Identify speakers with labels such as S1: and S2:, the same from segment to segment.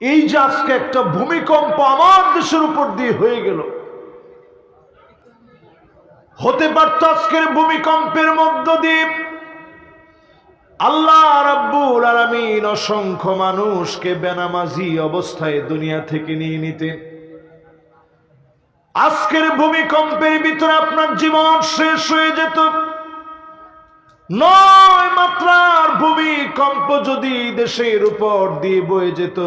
S1: এই যে আজকে একটা ভূমিকম্প আমার দেশের উপর দিয়ে হয়ে গেল। হতে পারত আজকের ভূমিকম্পের মধ্য দিয়ে। আল্লাহ রাব্বুল আলামিন অসংখ্য মানুষকে বেনামাজি অবস্থায় দুনিয়া থেকে নিয়ে নিতেন। আজকের ভূমিকম্পের ভিতরে আপনার জীবন শেষ হয়ে যেত। নয় মাত্রার ভূমিকম্প যদি দেশের উপর দিয়ে বয়ে যেত।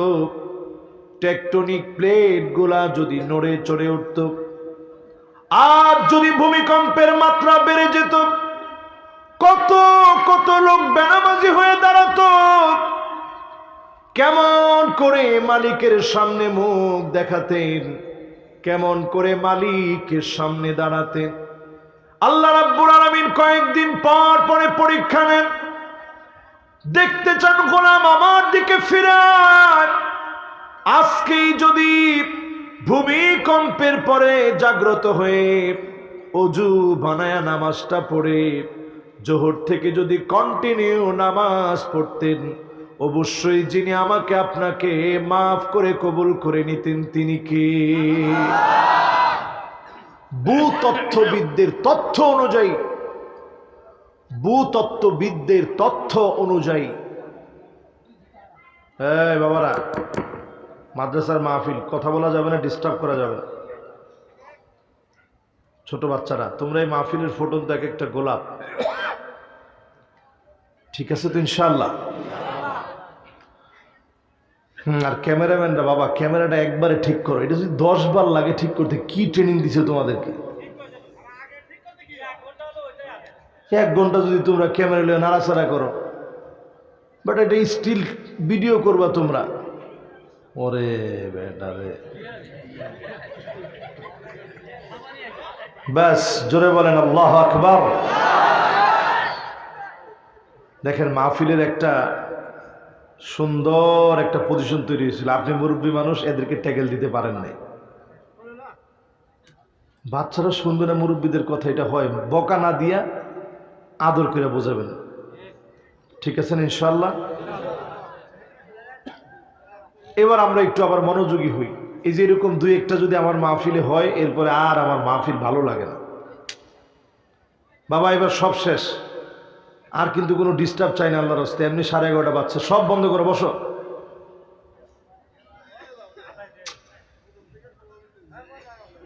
S1: টেকটনিক প্লেটগুলা যদি নড়ে চড়ে উঠত, আর যদি ভূমিকম্পের মাত্রা বেড়ে যেত, কত কত লোক বেনামাজি হয়ে দাঁড়াতো। কেমন করে মালিকের সামনে মুখ দেখাতেন, কেমন করে মালিকের সামনে দাঁড়াতেন। আল্লাহ রাব্বুল আলামিন কয়েকদিন পর পরে পরীক্ষা নেন, দেখতে চান গোলাম আমার দিকে ফিরায় আজকেই যদি ভূমিকম্পের পরে জাগ্রত হয়ে অজু বানায়া নামাজটা পড়ে, জোহর থেকে যদি কন্টিনিউ নামাজ পড়তেন, অবশ্যই যিনি আমাকে আপনাকে মাফ করে কবুল করে নিতেন তিনি কে? ভূতত্ত্ববিদদের তথ্য অনুযায়ী, ভূতত্ত্ববিদদের তথ্য অনুযায়ী। হ্যাঁ বাবারা মাদ্রাসার মাহফিল, কথা বলা যাবে না ডিস্টার্ব করা যাবে না। ছোট বাচ্চারা, তোমরা এই মাহফিলের ফটো দেখ একটা গোলাপ। ঠিক আছে তো ইনশাল্লাহ আর ক্যামেরাম্যানরা, বাবা, ক্যামেরাটা একবারে ঠিক করো। এটা যদি দশ বার লাগে ঠিক করতে, কি ট্রেনিং দিছে তোমাদেরকে? এক ঘণ্টা যদি তোমরা ক্যামেরা নিয়ে নাড়াচাড়া করো। বাট এটা স্টিল ভিডিও করবা তোমরা। ওরে বেটা রে। ব্যাস, জোরে বলেন, আল্লাহ আকবার। দেখেন, মাহফিলের একটা সুন্দর একটা পজিশন তৈরি হয়েছিল। আপনি মুরব্বী মানুষ, এদেরকে ট্যাগেল দিতে পারেন নাই। বাচ্চারা শুনবে না মুরব্বীদের কথা, এটা হয়। বকা না দিয়া আদর করে বোঝাবেন। ঠিক আছে ইনশাল্লাহ এবার আমরা একটু আবার মনোযোগী হই। এই যে এরকম দুই একটা যদি আমার মাহফিলে হয়, এরপরে আর আমার মাহফিল ভালো লাগে না। বাবা, এবার সব শেষ। আর কিন্তু কোনো ডিস্টার্ব চাই না আল্লাহর হস্তে এমনি সাড়ে এগারোটা বাচ্চা সব বন্ধ করে বসো।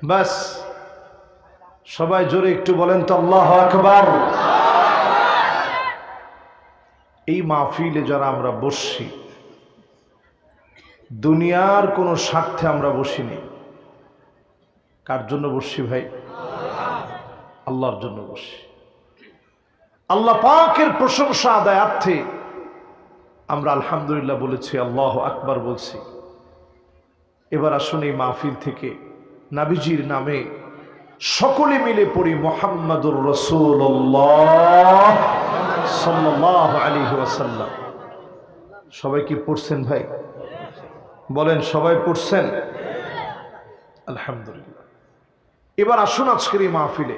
S1: ব্যাস। সবাই জোরে একটু বলেন তো, আল্লাহ আকবার। এই মাহফিলে যারা আমরা বসছি দুনিয়ার কোনো স্বার্থে আমরা বসি বসিনি। কার জন্য বসছি ভাই? আল্লাহর জন্য বসি আল্লাহ পাকের প্রশংসা আদায়ার্থে আমরা আলহামদুলিল্লাহ বলেছি, আল্লাহ আকবার বলছি। এবার আসুন এই মাহফিল থেকে নাবিজির নামে সকলে মিলে পড়ি মোহাম্মদুর রসুল্লাহ সাল্লাহ আলী ওয়াসাল্লাম। সবাই কি পড়ছেন ভাই? বলেন, সবাই পড়ছেন? আলহামদুলিল্লাহ। এবার আসুন আজকের এই মাহফিলে।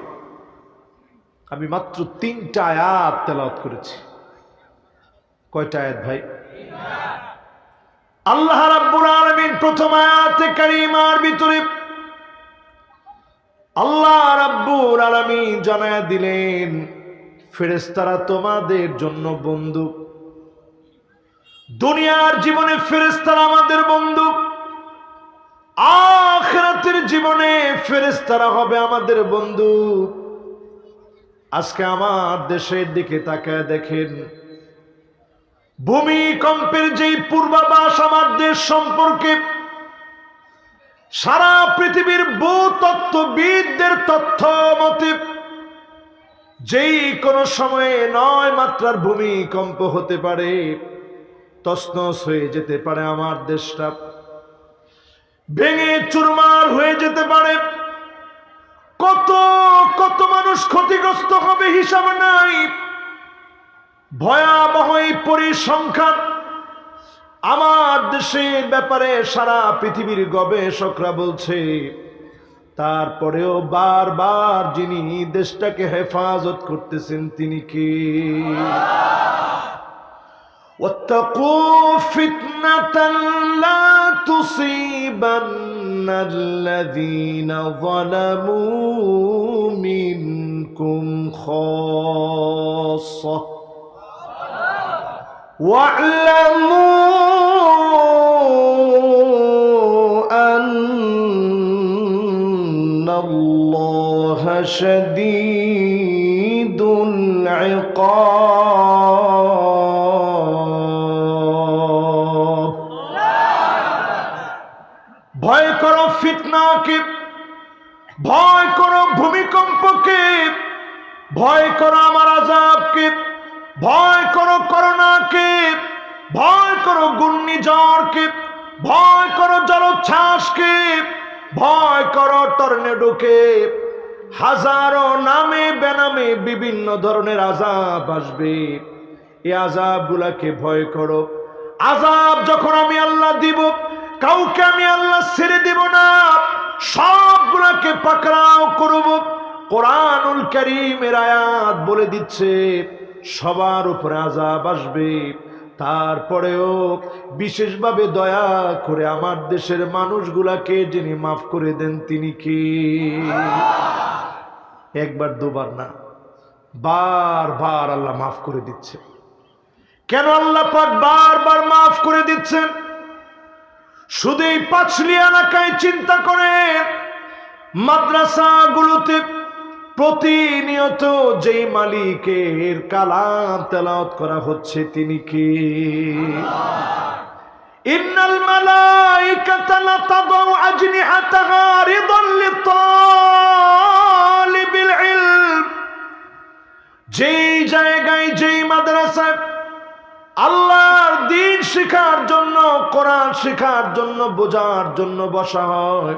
S1: আমি মাত্র তিনটা আয়াত তেলাওয়াত করেছি। কয়টা আয়াত ভাই? আল্লাহ রাব্বুল আলামিন প্রথম আয়াতে কারিমার ভিতরে আল্লাহ রাব্বুল আলামিন জানায়া দিলেন, ফেরেশতারা তোমাদের জন্য বন্ধু দুনিয়ার জীবনে ফেরেশতারা আমাদের বন্ধু। আখিরাতের জীবনে ফেরেশতারা হবে আমাদের বন্ধু। আজকে আমার দেশের দিকে তাকায় দেখেন, ভূমিকম্পের যেই পূর্বাভাস আমার দেশ সম্পর্কে, সারা পৃথিবীর ভূতত্ত্ববিদদের তথ্য মতে, যেই কোনো সময়ে নয় মাত্রার ভূমিকম্প হতে পারে। তসনস হয়ে যেতে পারে আমার দেশটা। ভেঙে চুরমার হয়ে যেতে পারে। কত কত মানুষ ক্ষতিগ্রস্ত হবে হিসাব নাই। ভয়াবহ এই পরিসংখ্যান। আমার দেশের ব্যাপারে সারা পৃথিবীর গবেষকরা বলছে, তারপরেও বারবার যিনি দেশটাকে হেফাজত করতেছেন তিনি কি? واتقوا فتنة لا يصيبن الذين ظلموا منكم خاصة. واعلموا أن الله شديد العقاب. ফিতনাকে ভয় করো ভূমিকম্পকে। ভয় করো আমার আজাবকে ভয় করো করোনাকে। ভয় করো ঘূর্ণিঝড়কে। ভয় করো জলোচ্ছ্বাসকে। ভয় করো টর্নেডোকে। হাজারো নামে বেনামে বিভিন্ন ধরনের আজাব আসবে। এই আজাবগুলাকে ভয় করো। আজাব যখন আমি আল্লাহ দিব কাউকে আমি আল্লাহ ছেড়ে দিব না। সবগুলাকে পাকড়াও করব। কোরআনুল করিমের আয়াত বলে দিচ্ছে, সবার উপরে আজাব আসবে। তারপরেও বিশেষভাবে দয়া করে আমার দেশের মানুষগুলাকে যিনি মাফ করে দেন, তিনি কি? একবার, দুবার না, বারবার আল্লাহ মাফ করে দিচ্ছে। কেন আল্লাহ পাক বারবার মাফ করে দিচ্ছেন? শুধু এই পাঁচলি এলাকায় চিন্তা করে। মাদ্রাসাগুলোতে প্রতিনিয়ত যেই মালিকের কালাম তেলাওয়াত করা হচ্ছে, তিনি কি? ইন্নাল মালাইকাতা লাতাদাউ আজনিহাতাহা রিদান লিতালিবিল ইলম। যেই জায়গায়, যেই মাদ্রাসায় আল্লাহর দিন শেখার জন্য, কোরআন শেখার জন্য, বোঝার জন্য বসা হয়।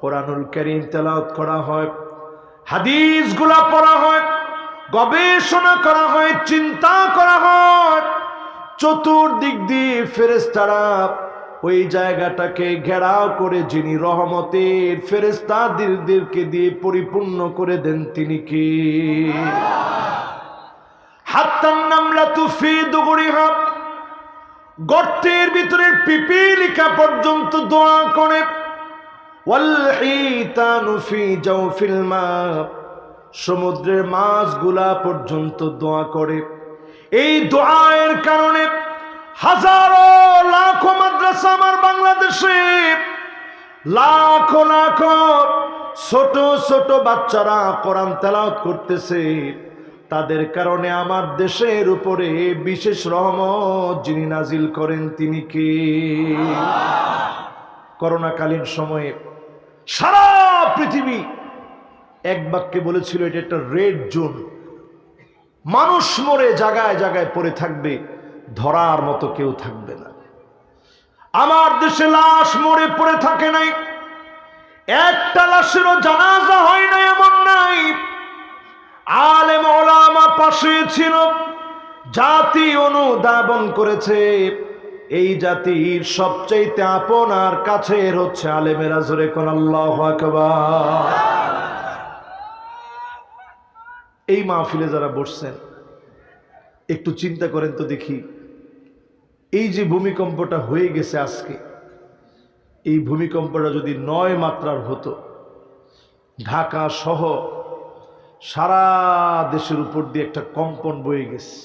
S1: কোরআনুল করিম তেলাওয়াত করা হয়, হাদিসগুলা পড়া হয়, গবেষণা করা হয়, চিন্তা করা হয়। চতুর্দিক দিয়ে ফেরেস্তারা ওই জায়গাটাকে ঘেরাও করে, যিনি রহমতের ফেরেস্তাদেরকে দিয়ে পরিপূর্ণ করে দেন, তিনি কি? হাত্তান নামলা তুফি দুগুড়িহা গর্তের ভিতরের পিপিলিকা পর্যন্ত দোয়া করে। সমুদ্রের মাছগুলা পর্যন্ত দোয়া করে। এই দোয়ায়ের কারণে হাজারো লাখো মাদ্রাসা আমার বাংলাদেশে, লাখো লাখো ছোট ছোট বাচ্চারা কোরআন তেলাওয়াত করতেছে। তাদের কারণে আমার দেশের উপরে বিশেষ রহমত যিনি নাজিল করেন তিনি কে? করোনাকালীন সময়ে সারা পৃথিবী এক বাক্যে বলেছিল, এটা একটা রেড জোন মানুষ মরে জায়গায় জায়গায় পড়ে থাকবে, ধরার মতো কেউ থাকবে না। আমার দেশে লাশ মরে পড়ে থাকে নাই, একটা লাশেরও জানাজা হয় নাই, এমন নাই। ওলামা জাতি অনুধাবন করেছে। এই জাতির সবচাইতে আপন আর কাছের হচ্ছে আলেমেরা, জোরে কোন আল্লাহ এই মাহফিলে যারা বসছেন, একটু চিন্তা করেন তো দেখি, এই যে ভূমিকম্পটা হয়ে গেছে আজকে, এই ভূমিকম্পটা যদি নয় মাত্রার হতো, ঢাকা সহ সারা দেশের উপর দিয়ে একটা কম্পন বয়ে গেছে।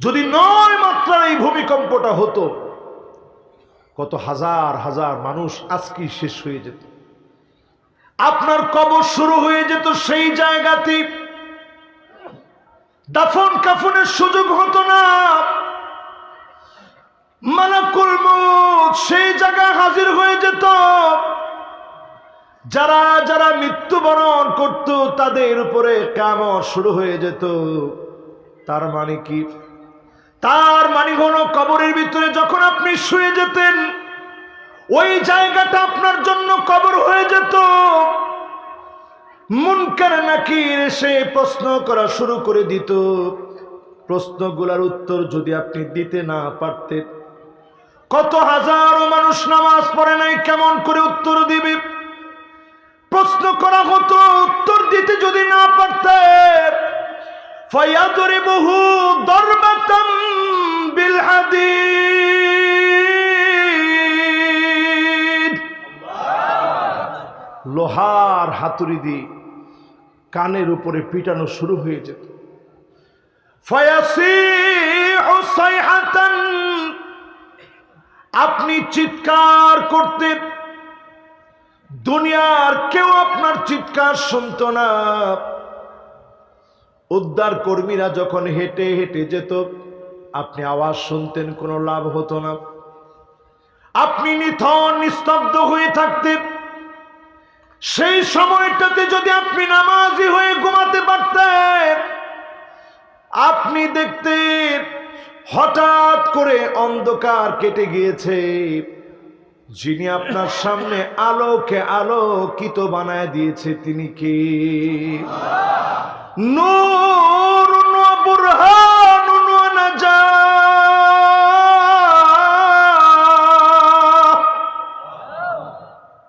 S1: যদি নয় মাত্রার এই ভূমিকম্পটা হতো, কত হাজার হাজার মানুষ আজকেই শেষ হয়ে যেত। আপনার কবর শুরু হয়ে যেত সেই জায়গাতে। দাফন কাফনের সুযোগ হতো না। মালাকুল সেই জায়গায় হাজির হয়ে যেত। যারা যারা মৃত্যুবরণ করত, তাদের উপরে কামর শুরু হয়ে যেত। তার মানে কি? তার মানে হলো কবরের ভিতরে যখন আপনি শুয়ে যেতেন, ওই জায়গাটা আপনার জন্য কবর হয়ে যেত। মুনকার নাকি এসে প্রশ্ন করা শুরু করে দিত। প্রশ্নগুলোর উত্তর যদি আপনি দিতে না পারতেন, কত হাজারো মানুষ নামাজ পড়ে নাই, কেমন করে উত্তর দিবে? প্রশ্ন করা হতো, উত্তর দিতে যদি না পারতে ফয়াদরে বহু দরবাতাম বিলহাদি লোহার হাতুড়ি দিয়ে কানের উপরে পিটানো শুরু হয়ে যেত। আপনি চিৎকার করতে দুনিয়ার কেউ আপনার চিৎকার শুনত না। উদ্ধার কর্মীরা যখন হেঁটে হেঁটে যেত, আপনি আওয়াজ শুনতেন, কোনো লাভ হতো না। আপনি নিথন নিস্তব্ধ হয়ে থাকতেন। সেই সময়টাতে যদি আপনি নামাজি হয়ে ঘুমাতে পারতেন, আপনি দেখতেন হঠাৎ করে অন্ধকার কেটে গিয়েছে। যিনি আপনার সামনে আলোকে আলোকিত বানায় দিয়েছে, তিনি কে?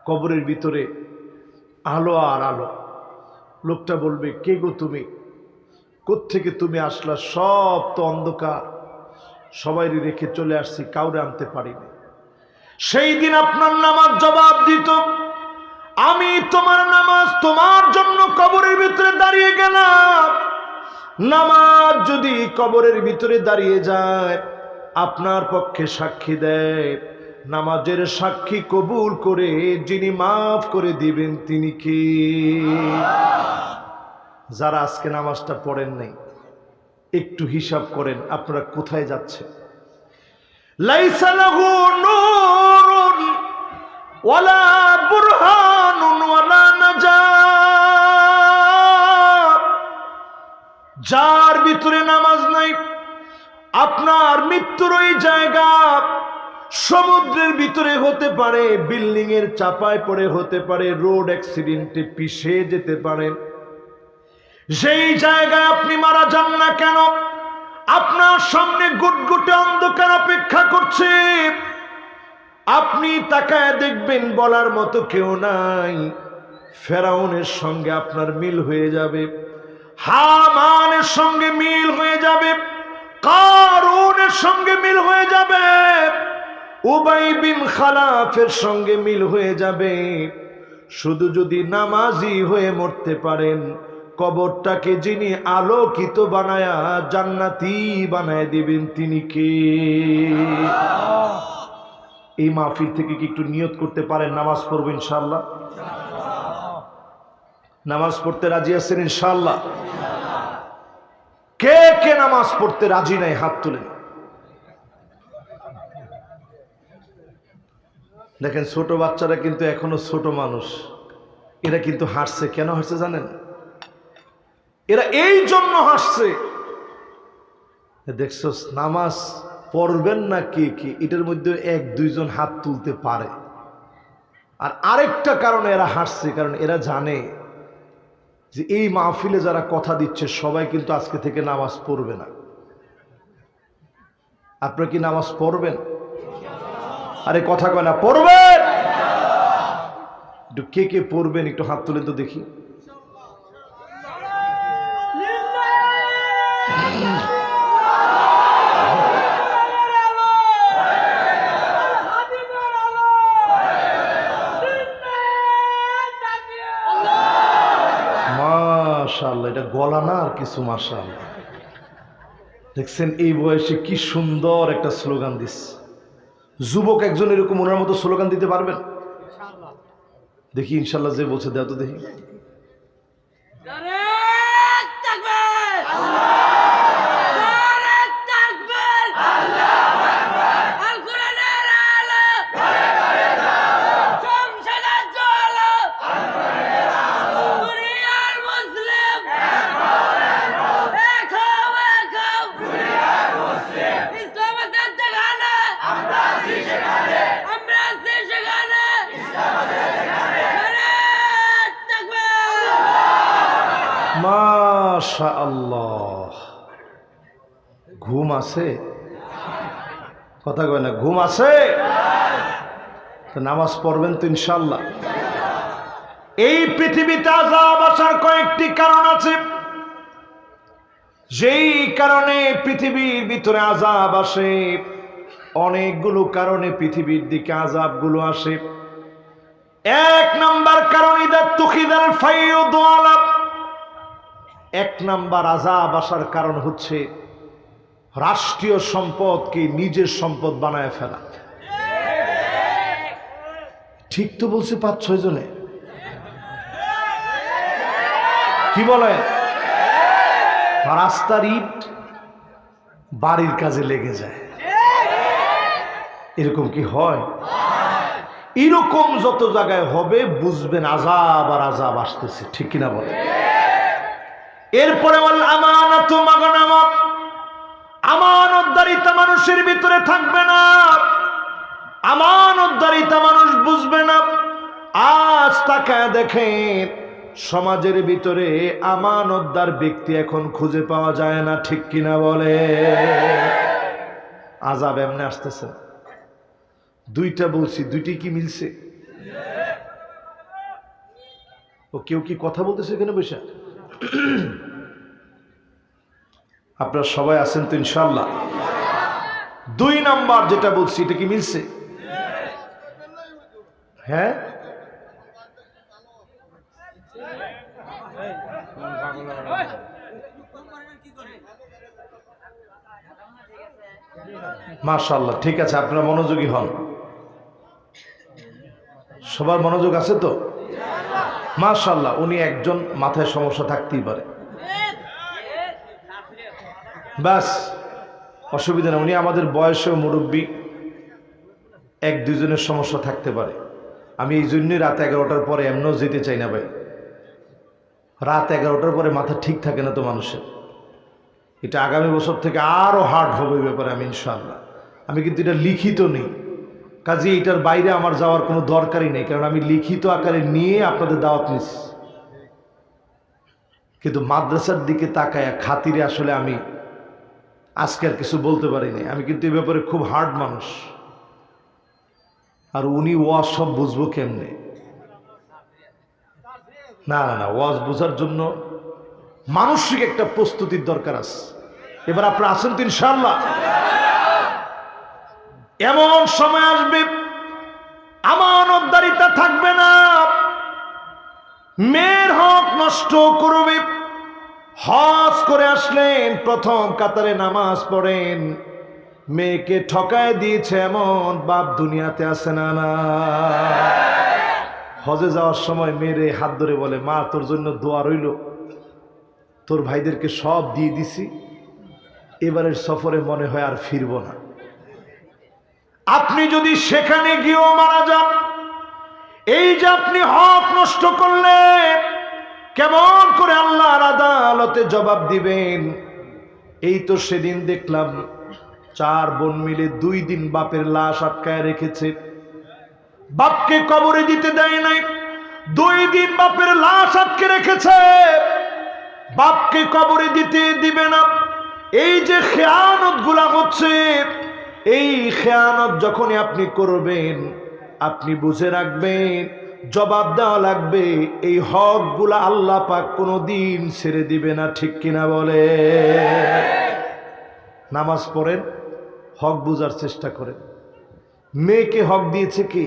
S1: কবরের ভিতরে আলো আর আলো। লোকটা বলবে, কে গো তুমি? কোত্থেকে তুমি আসলা? সব তো অন্ধকার। সবাই রেখে চলে আসছি, কাউরে আনতে পারিনি। সেই দিন আপনার নামাজ জবাব দিত। আমি তোমার নামাজ তোমার জন্য কবরের ভিতরে দাঁড়িয়ে গেলাম। নামাজ যদি কবরের ভিতরে দাঁড়িয়ে যায়, আপনার পক্ষে সাক্ষী দেয়। নামাজের সাক্ষী কবুল করে যিনি মাফ করে দিবেন তিনি কি? যারা আজকে নামাজটা পড়েন নাই, একটু হিসাব করেন আপনারা কোথায় যাচ্ছে লাইসা লাহু নূরুন ওয়ালা বুরহানুন ওয়ালা নাজাত। যার ভিতরে নামাজ নাই, আপনার মৃত্যুর ওই জায়গা সমুদ্রের ভিতরে হতে পারে, বিল্ডিং এর চাপায় পড়ে হতে পারে, রোড অ্যাক্সিডেন্টে পিষে যেতে পারেন সেই জায়গায় আপনি মারা যান না কেন আপনার সামনে গুটগুটে অন্ধকার অপেক্ষা করছে। আপনি তাকায় দেখবেন বলার মতো কেউ নাই। ফেরাউনের সঙ্গে আপনার মিল হয়ে যাবে। হামানের সঙ্গে মিল হয়ে যাবে। কারুনের সঙ্গে মিল হয়ে যাবে। উবাই বিন খালাফের সঙ্গে মিল হয়ে যাবে। শুধু যদি নামাজি হয়ে মরতে পারেন কবরটাকে যিনি আলোকিত বানায়া জান্নাতি বানায় দিবেন, তিনি কে? এই মাহফিল থেকে কি একটু নিয়ত করতে পারেন? নামাজ পড়ব ইনশাল্লাহ নামাজ পড়তে রাজি আছেন ইনশাল্লাহ কে কে নামাজ পড়তে রাজি নাই? হাত তুলেন। দেখেন ছোট বাচ্চারা কিন্তু এখনও ছোট মানুষ। এরা কিন্তু হাঁটছে। কেন হাসছে জানেন? এরা এই জন্য হাসছে। দেখছ নামাজ পড়বেন না কে কে, এটার মধ্যে এক দুইজন হাত তুলতে পারে। আর আরেকটা কারণে এরা হাসছে, কারণ এরা জানে যে এই মাহফিলে যারা কথা দিচ্ছে, সবাই কিন্তু আজকে থেকে নামাজ পড়বে না। আপনারা কি নামাজ পড়বেন? আরে কথা কয় না, পড়বেন! একটু কে কে পড়বেন, একটু হাত তুলেন তো দেখি মাশাল্লাহ এটা গলা না আর কিছু মাসাল দেখছেন এই বয়সে কি সুন্দর একটা স্লোগান দিস। যুবক একজন এরকম ওনার মতো স্লোগান দিতে পারবেন? দেখি ইনশাল্লাহ যে বলছে দেয় তো দেখি
S2: নারায়ণ তাকবীর! নারায়ণ তাকবীর! আল কোরআনের আলো! সংসদের জ্বালা! দুনিয়ার মুসলিম! এক হও, এক হও! ইসলাম আছে সেখানে! আমরা আছি সেখানে! নারায়ণ তাকবীর!
S1: মাশা আল্লাহ ঘুম আছে? কথা কয় না, ঘুম আছে? নামাজ পড়বেন তো ইনশাল্লাহ এই পৃথিবীতে আজাব আসার কয়েকটি কারণ আছে। যেই কারণে পৃথিবীর ভিতরে আজাব আসে, অনেকগুলো কারণে পৃথিবীর দিকে আজাবগুলো আসে। এক নাম্বার কারণ ইদার তুখিদার ফাইও দোয়ালা এক নাম্বার আজাব আসার কারণ হচ্ছে রাষ্ট্রীয় সম্পদকে নিজের সম্পদ বানায় ফেলা? ঠিক তো বলছে পাঁচ, ছয় জনে। কি বলেন? রাস্তার ইট বাড়ির কাজে লেগে যায়। এরকম কি হয়? এরকম যত জায়গায় হবে, বুঝবেন আজাব আর আজাব আসতেছে, ঠিক কিনা বলে এরপরে বল আমানত মাগনামত। আমানতদারিতা মানুষের ভিতরে থাকবে না। আমানতদারিতা মানুষ বুঝবে না। আজ তাকায় দেখেন, সমাজের ভিতরে আমানতদার ব্যক্তি এখন খুঁজে পাওয়া যায় না, ঠিক কিনা বলে? আজাব এমনি আসতেছে দুইটা বলছি, দুইটি কি মিলছে? ও কেউ কি কথা বলতেছে এখানে বসে? আপনারা সবাই আছেন তো ইনশাল্লাহ দুই নাম্বার যেটা বলছি, এটা কি মিলছে? হ্যাঁ? মাশাল্লাহ ঠিক আছে, আপনারা মনোযোগী হন। সবার মনোযোগ আছে তো? মাশাল্লাহ উনি একজন মাথায় সমস্যা থাকতেই পারে। ব্যাস অসুবিধা নেই। উনি আমাদের বয়সেও মুরব্বী। এক, দুজনের সমস্যা থাকতে পারে। আমি এই জন্যই রাত এগারোটার পরে এমনও যেতে চাই না ভাই। রাত এগারোটার পরে মাথা ঠিক থাকে না তো মানুষের। এটা আগামী বছর থেকে আরও হার্ড হবে ব্যাপারে আমি ইনশাল্লাহ আমি কিন্তু এটা লিখিত নেই। কাজে এটার বাইরে আমার যাওয়ার কোনো দরকারই নেই। কারণ আমি লিখিত আকারে নিয়ে আপনাদের দাওয়াত নিচ্ছি। কিন্তু মাদ্রাসার দিকে তাকায় খাতিরে আসলে আমি আজকে আর কিছু বলতে পারিনি। আমি কিন্তু এ ব্যাপারে খুব হার্ড মানুষ। আর উনি ওয়াজ সব বুঝব কেমনে? না না না, ওয়াজ বোঝার জন্য মানসিক একটা প্রস্তুতির দরকার আছে। এবার আপনার আসেন তো ইনশাল্লাহ এমন সময় আসবে, আমানতদারিতা থাকবে না। মেয়ের হক নষ্ট করবে। হজ করে আসলেন, প্রথম কাতারে নামাজ পড়েন। মেয়েকে ঠকায় দিয়েছে এমন, বাপ দুনিয়াতে আসে না না হজে যাওয়ার সময় মেয়েরে হাত ধরে বলে, মা, তোর জন্য দোয়া রইল। তোর ভাইদেরকে সব দিয়ে দিছি। এবারের সফরে মনে হয় আর ফিরব না। আপনি যদি সেখানে গিয়েও মারা যান, এই যে আপনি হক নষ্ট করলেন কেমন করে আল্লাহর আদালতে জবাব দিবেন? এই তো সেদিন দেখলাম চার বোন মিলে দুই দিন বাপের লাশ আটকায় রেখেছে। বাপকে কবরে দিতে দেয় নাই, দুই দিন বাপের লাশ আটকে রেখেছে। বাপকে কবরে দিতে দিবে না। এই যে খেয়ানতগুলা হচ্ছে, এই খেয়ানত যখনই আপনি করবেন, আপনি বুঝে রাখবেন জবাব দেওয়া লাগবে, এই হকগুলা আল্লাহ পাক কোনো দিন ছেড়ে দিবে না, ঠিক কিনা বলে? নামাজ পড়েন, হক বুঝার চেষ্টা করেন। মেয়েকে হক দিয়েছে কি?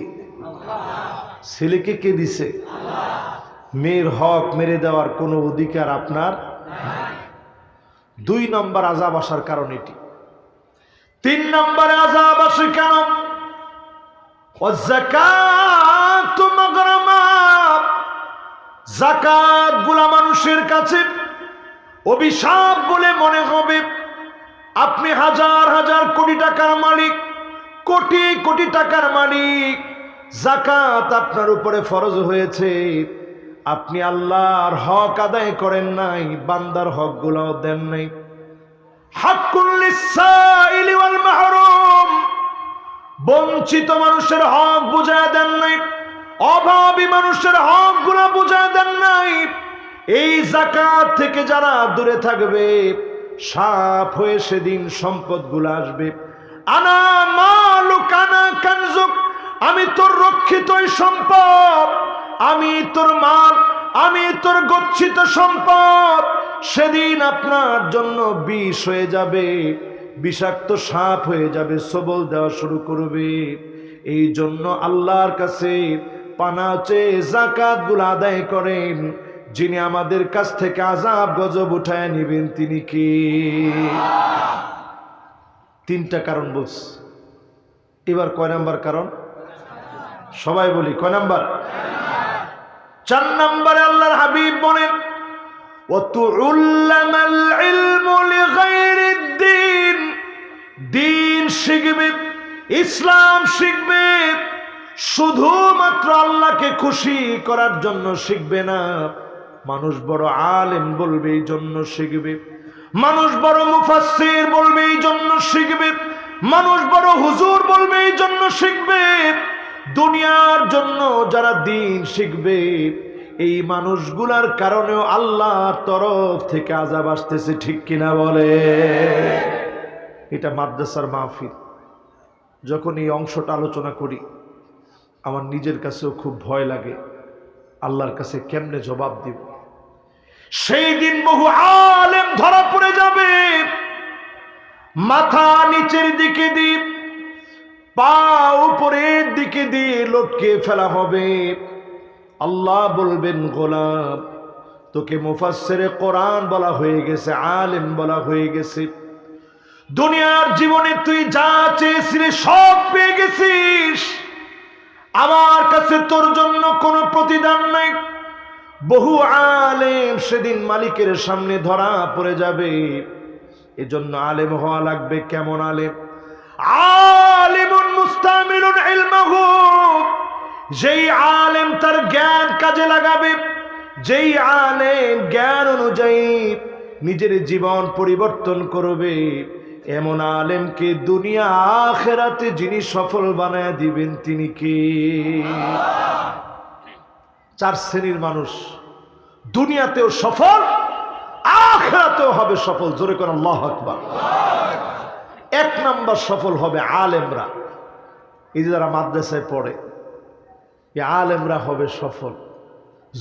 S1: ছেলেকে কে দিছে? মেয়ের হক মেরে দেওয়ার কোনো অধিকার আপনার দুই নম্বর আজাব আসার কারণ এটি। তিন নম্বরে আজাব আসে কেন? জাকাতগুলা মানুষের কাছে, অভিশাপ বলে মনে হবে। আপনি হাজার হাজার কোটি টাকার মালিক, কোটি কোটি টাকার মালিক। জাকাত আপনার উপরে ফরজ হয়েছে। আপনি আল্লাহর হক আদায় করেন নাই, বান্দার হক গুলাও দেন নাই। বঞ্চিত মানুষের হক বুঝায় দেন নাই। অভাবী মানুষের হকগুলা বুঝায় দেন নাই। এই জাকাত থেকে যারা দূরে থাকবে সাপ হয়ে সেদিন সম্পদগুলো আসবে। আনা মালুক, আনা কানজুক আমি তোর রক্ষিত সম্পদ, আমি তোর মাল, আমি তোর গচ্ছিত সম্পদ। সেদিন আপনার জন্য বিষ হয়ে যাবে, বিষাক্ত সাপ হয়ে যাবে, সবল দেওয়া শুরু করবে। এই জন্য আল্লাহর কাছে পানা চেয়ে জাকাতগুলো আদায় করেন। যিনি আমাদের কাছ থেকে আজাব গজব উঠায় নিবেন, তিনি কি? তিনটা কারণ বলছি। এবার কয় নাম্বার কারণ? সবাই বলি, কয় নাম্বার? চার নাম্বারে আল্লাহর হাবিব বলেন দিন শিখবে, ইসলাম শিখবে। শুধুমাত্র আল্লাহকে খুশি করার জন্য শিখবে না। মানুষ বড় আলেম বলবে, এই জন্য শিখবে। মানুষ বড় মুফাসসির বলবে, এই জন্য শিখবে। মানুষ বড় হুজুর বলবে, এই জন্য শিখবে। দুনিয়ার জন্য যারা দিন শিখবে, এই মানুষগুলার কারণেও আল্লাহর তরফ থেকে আজাব আসতেছে, ঠিক কিনা বলে? এটা মাদ্রাসার মাহফিল। যখন এই অংশটা আলোচনা করি আমার নিজের কাছেও খুব ভয় লাগে। আল্লাহর কাছে কেমনে জবাব দিব? সেই দিন বহু আলেম ধরা পড়ে যাবে। মাথা নিচের দিকে দিয়ে, পা উপরের দিকে দিয়ে লটকে ফেলা হবে। আল্লাহ বলবেন, গোলাম, তোকে মুফাসসিরে কোরআন বলা হয়ে গেছে, আলেম বলা হয়ে গেছে। দুনিয়ার জীবনে তুই যা চেয়েছিলি সব পেয়ে গেছিস। আমার কাছে তোর জন্য কোনো প্রতিদান নাই। বহু আলেম সেদিন মালিকের সামনে ধরা পড়ে যাবে। এজন্য আলেম হওয়া লাগবে কেমন আলেম? যেই আলেম তার জ্ঞান কাজে লাগাবে, যেই আলেম জ্ঞান অনুযায়ী নিজের জীবন পরিবর্তন করবে। এমন আলেমকে দুনিয়া আখেরাতে যিনি সফল বানায় দিবেন তিনি কি? চার শ্রেণির মানুষ। দুনিয়াতেও সফল, আখেরাতেও হবে সফল। জোরে করে আল্লাহ আকবার। এক নাম্বার সফল হবে আলেমরা। এই যে যারা মাদ্রাসায় পড়ে, এই আলেমরা হবে সফল।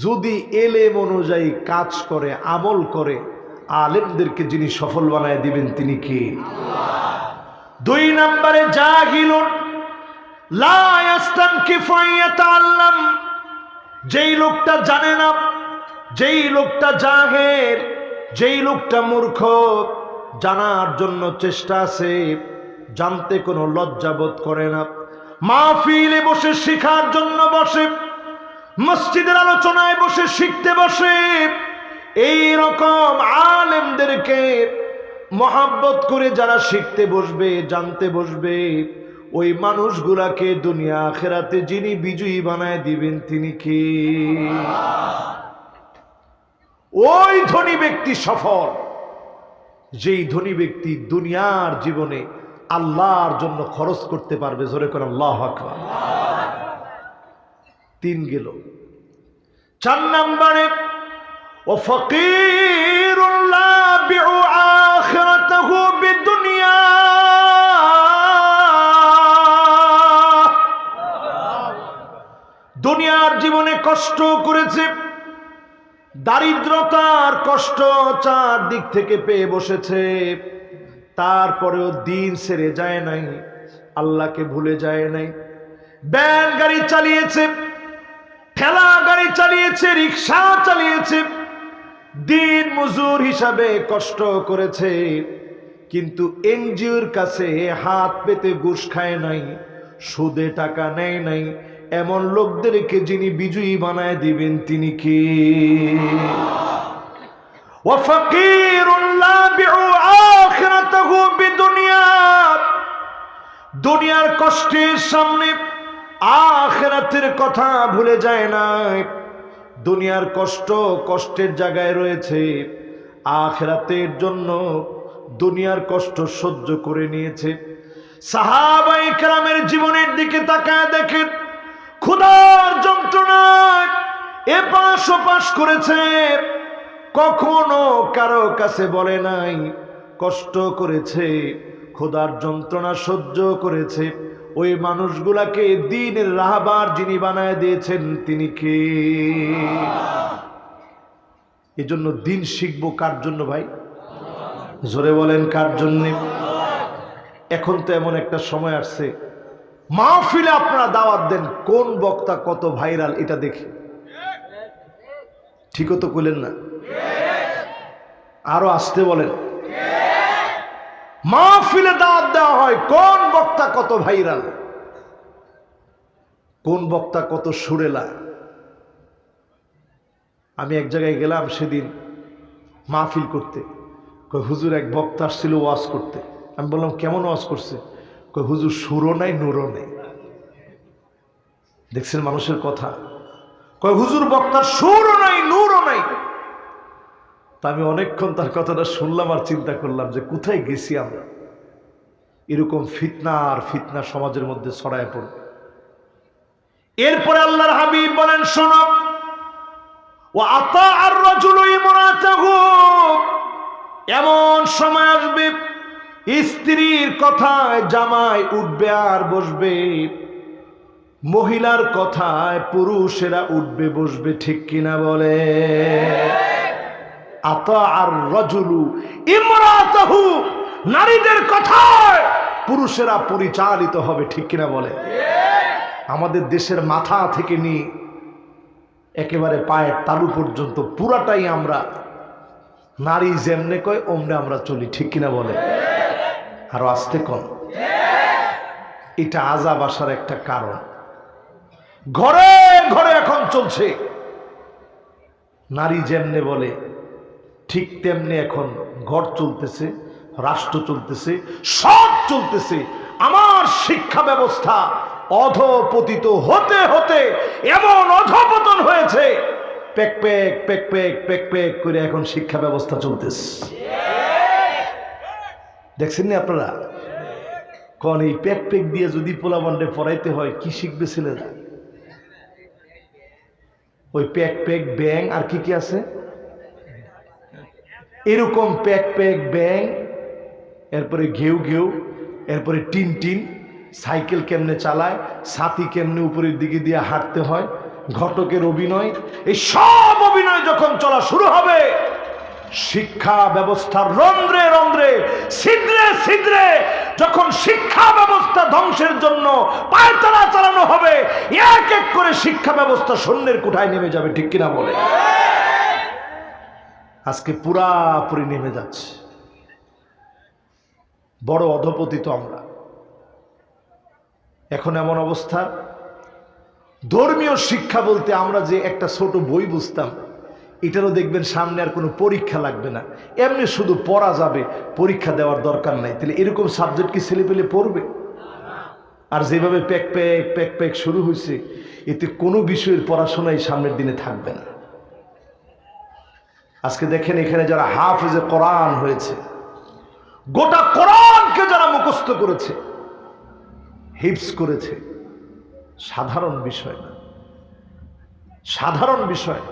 S1: যদি এলেম অনুযায়ী কাজ করে, আমল করে আলেমদেরকে যিনি সফল বানায় দিবেন তিনি কি? দুই নম্বরে ইয়াস্তানকিফু আল্লাম যেই লোকটা জানে না, যেই লোকটা জাহের, যেই লোকটা মূর্খ, জানার জন্য চেষ্টা আছে, জানতে কোনো লজ্জাবোধ করে না। মাহফিলে বসে শেখার জন্য বসে, মসজিদের আলোচনায় বসে শিখতে বসে এই রকম আলেমদেরকে মহাব্বত করে যারা শিখতে বসবে, জানতে বসবে, ওই মানুষগুলাকে দুনিয়া আখেরাতে যিনি বিজয়ী বানায় দিবেন তিনি কি? ওই ধনী ব্যক্তি সফল। যেই ধনী ব্যক্তি দুনিয়ার জীবনে আল্লাহর জন্য খরচ করতে পারবে, জোরে করে আল্লাহ তিন গেল। চার নম্বরে ও ফকির দুনিয়া দুনিয়ার জীবনে কষ্ট করেছে, দারিদ্রতার কষ্ট চার দিক থেকে পেয়ে বসেছে, তারপরেও দিন সেরে যায় নাই, আল্লাহকে ভুলে যায় নাই। ব্যান গাড়ি চালিয়েছে, ঠেলা গাড়ি চালিয়েছে, রিক্সা চালিয়েছে দিন মজুর হিসাবে কষ্ট করেছে, কিন্তু এনজিওর কাছে হাত পেতে ঘুষ খায় নাই, সুদে টাকা নেয় নাই। এমন লোকদেরকে যিনি বিজয়ী বানায় দিবেন, তিনি কি? দুনিয়ার কষ্টের সামনে আখেরাতের কথা ভুলে যায় না। দুনিয়ার কষ্ট কষ্টের জায়গায় রয়েছে, আখেরাতের জন্য দুনিয়ার কষ্ট সহ্য করে নিয়েছে। সাহাবাই কেরামের জীবনের দিকে তাকায় দেখেন, ক্ষুধার যন্ত্রণায় এপাশ ওপাশ করেছে। কখনো কারও কাছে বলে নাই, কষ্ট করেছে খোদার যন্ত্রণা সহ্য করেছে। ওই মানুষগুলাকে দিনের রাহাবার যিনি বানায় দিয়েছেন, তিনি কে? এজন্য দিন শিখব কার জন্য ভাই? জোরে বলেন কার জন্যে? এখন তো এমন একটা সময় আসছে। মাহফিলে আপনারা দাওয়াত দেন, কোন বক্তা কত ভাইরাল এটা দেখি। ঠিকও তো করলেন না। আরও আসতে বলেন। মাহফিলে দাওয়াত দেওয়া হয়। কোন বক্তা কত ভাইরাল? কোন বক্তা কত সুরেলা? আমি এক জায়গায় গেলাম সেদিন মাহফিল করতে। কই, হুজুর, এক বক্তা আসছিল ওয়াজ করতে। আমি বললাম, কেমন ওয়াজ করছে? কই, হুজুর, সুরও নাই, নুরও নেই। দেখছেন মানুষের কথা? কয় হুজুর, বক্তার সুরও নাই, নূরও নাই। আমি অনেকক্ষণ তার কথাটা শুনলাম আর চিন্তা করলাম যে কোথায় গেছি আমরা? এরকম ফিতনা আর ফিতনা সমাজের মধ্যে ছড়ায় পড়বে এরপরে আল্লাহর হাবিব বলেন, শোনো ও আতা আর রজুল এমন সময় আসবে, স্ত্রীর কথায় জামাই উঠবে আর বসবে। মহিলার কথায় পুরুষেরা উঠবে, বসবে, ঠিক কিনা বলে? আতা আর রজুলু নারীদের কথায় পুরুষেরা পরিচালিত হবে, ঠিক কিনা বলে? আমাদের দেশের মাথা থেকে নিয়ে একেবারে পায়ের তালু পর্যন্ত পুরাটাই আমরা নারী যেমনে কয়, অমনে আমরা চলি, ঠিক কিনা বলে? আরও আসতে কম এটা আজাব আসার একটা কারণ। ঘরে ঘরে এখন চলছে। নারী যেমনে বলে ঠিক তেমনি এখন ঘর চলতেছে, রাষ্ট্র চলতেছে, সব চলতেছে। আমার শিক্ষা ব্যবস্থা অধপতিত হতে হতে এমন অধপতন হয়েছে। পেক পেক পেক পেক পেক পেক করে এখন শিক্ষা ব্যবস্থা চলতেছে। দেখছেন না আপনারা? কন এই পেক পেক দিয়ে যদি পোলাবন্ডে পড়াইতে হয়, কি শিখবে ছেলেরা? ওই প্যাক প্যাক ব্যাং আর কি কি আছে? এরকম প্যাক প্যাক ব্যাং এরপরে ঘেউ ঘেউ, এরপরে টিন টিন, সাইকেল কেমনে চালায়, ছাতি কেমনে উপরের দিকে দিয়ে হাঁটতে হয়, ঘটকের অভিনয়, এই সব অভিনয় যখন চলা শুরু হবে, শিক্ষা ব্যবস্থার রন্ধ্রে রন্ধ্রে, ছিদ্রে ছিদ্রে, যখন শিক্ষা ব্যবস্থা ধ্বংসের জন্য পায়তারা চালানো হবে, এক এক করে শিক্ষা ব্যবস্থা শূন্যের কোঠায় নেমে যাবে, ঠিক কিনা বলে? আজকে পুরাপুরি নেমে যাচ্ছে। বড় অধপতিত আমরা। এখন এমন অবস্থা, ধর্মীয় শিক্ষা বলতে আমরা যে একটা ছোট বই বুঝতাম, এটারও দেখবেন সামনে আর কোনো পরীক্ষা লাগবে না। এমনি শুধু পড়া যাবে, পরীক্ষা দেওয়ার দরকার নাই। তাহলে এরকম সাবজেক্ট কি ছেলে পেলে পড়বে? আর যেভাবে প্যাক প্যাক প্যাক প্যাক শুরু হয়েছে, এতে কোনো বিষয়ের পড়াশোনাই সামনের দিনে থাকবে না। আজকে দেখেন এখানে যারা হাফেজে কোরআন হয়েছে, গোটা কোরআনকে যারা মুখস্থ করেছে হিপস করেছে, সাধারণ বিষয় না। সাধারণ বিষয়।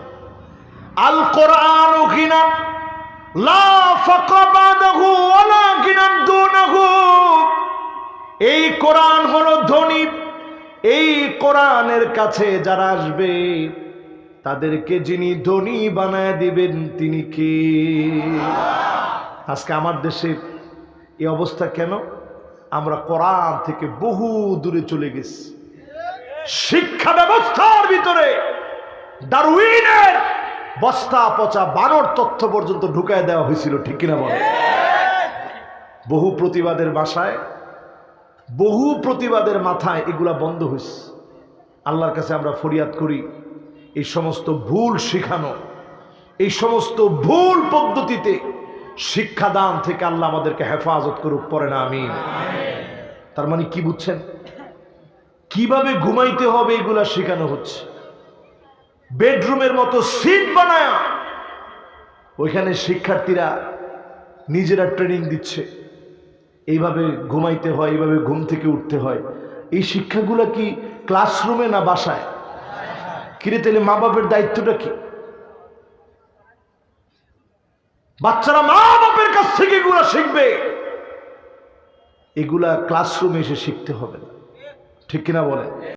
S1: আল কোরআন এই কোরআন হলো ধনী এই কোরআনের কাছে যারা আসবে তাদেরকে যিনি ধনী বানায় দিবেন, তিনি কে? আজকে আমার দেশের এই অবস্থা কেন? আমরা কোরআন থেকে বহু দূরে চলে গেছি। শিক্ষা ব্যবস্থার ভিতরে ডারউইনের বস্তা পচা বানর তথ্য পর্যন্ত ঢুকায় দেওয়া হয়েছিল, ঠিক কিনা বলে বহু প্রতিবাদের বাসায়, বহু প্রতিবাদের মাথায় এগুলা বন্ধ হয়েছে। আল্লাহর কাছে আমরা ফরিয়াদ করি এই সমস্ত ভুল শিখানো, এই সমস্ত ভুল পদ্ধতিতে শিক্ষাদান থেকে আল্লাহ আমাদেরকে হেফাজত করুক পরে না আমি তার মানে কি বুঝছেন? কীভাবে ঘুমাইতে হবে এগুলা শেখানো হচ্ছে? বেডরুমের মতো সিট বানায় ওইখানে শিক্ষার্থীরা নিজেরা ট্রেনিং দিচ্ছে। এইভাবে ঘুমাইতে হয়, এইভাবে ঘুম থেকে উঠতে হয়। এই শিক্ষাগুলা কি ক্লাসরুমে না বাসায়? কিরে তাহলে মা বাপের দায়িত্বটা কি? বাচ্চারা মা বাপের কাছ থেকে এগুলা শিখবে। এগুলা ক্লাসরুমে এসে শিখতে হবে না। ঠিক কিনা বলে